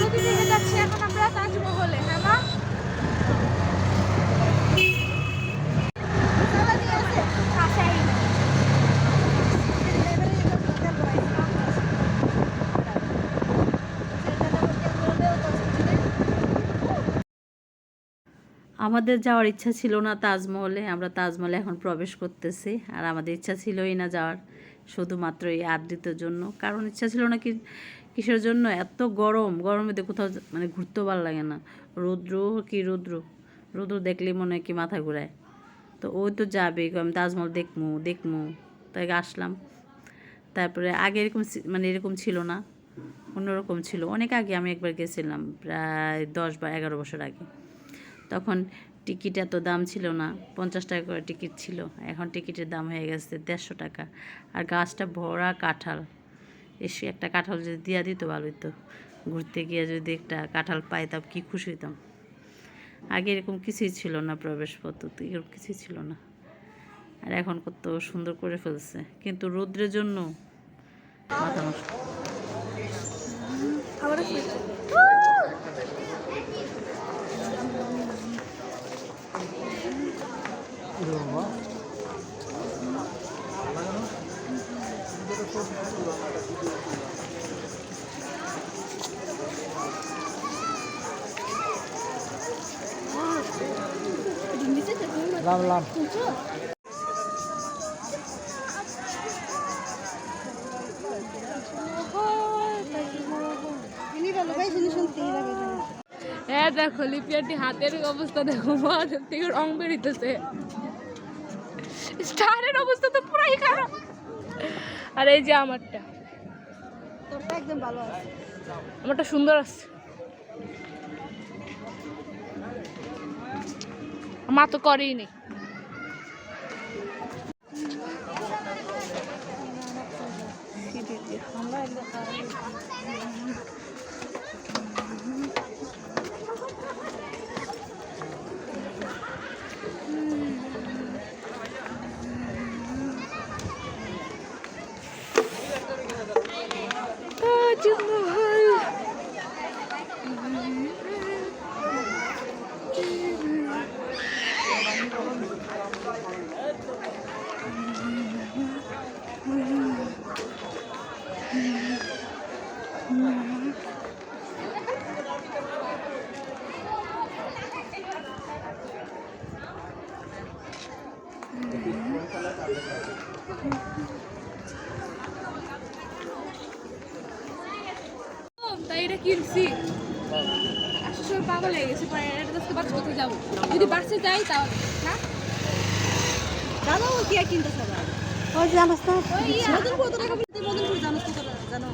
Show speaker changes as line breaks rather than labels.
হ্যাঁ
আমাদের যাওয়ার ইচ্ছা ছিল না তাজমহলে, আমরা তাজমহলে এখন প্রবেশ করতেছি। আর আমাদের ইচ্ছা ছিলই না যাওয়ার। শুধুমাত্র এই আদ্রিতের জন্য। কারণ ইচ্ছা ছিল না কি কিসের জন্য? এত গরম গরমে তো কোথাও মানে ঘুরতেও ভালো লাগে না। রৌদ্র কি রৌদ্র? রৌদ্র দেখলেই মনে হয় কি মাথা ঘুরায়। তো ওই তো যাবে আমি তাজমহল দেখমু দেখমু। তাই আসলাম। তারপরে আগে এরকম মানে এরকম ছিল না, অন্যরকম ছিল। অনেক আগে আমি একবার গেছিলাম, প্রায় দশ বা এগারো বছর আগে। তখন টিকিট এত দাম ছিল না, পঞ্চাশ টাকা করে টিকিট ছিল। এখন টিকিটের দাম হয়ে গেছে দেড়শো টাকা। আর গাছটা ভরা কাঁঠাল। এসে একটা কাঁঠাল যদি দিয়া দিত ভালো হতো ঘুরতে গিয়ে যদি একটা কাঁঠাল পাইতাম, কি খুশি হইতাম। আগে এরকম কিছুই ছিল না প্রবেশ পদ্ধতি, এরকম কিছুই ছিল না। আর এখন কত সুন্দর করে ফেলছে। কিন্তু রৌদ্রের জন্য মাথা নষ্ট।
লাম লাম
হ্যাঁ দেখো লিপিয়াটি হাতের অবস্থা দেখো মাথার থেকে রং বেরিতেছে স্টারের অবস্থা তো পুরাই খারাপ। আর এই যে আমারটা।
তোরটা একদম ভালো আছে।
আমারটা সুন্দর আছে। মা তো করেই নি। তাজমহল তাই এটা কিনছি। আসার সময় পাগল হয়ে গেছে এটা কাছে বাস কোথাও যাব। যদি বাসে যাই তাহলে না
জানো কি কিনতে সবাই ওই জানাস না
ওই ইয়া।
মদনপুর তো টাকা মদনপুর জানাস তো জানো?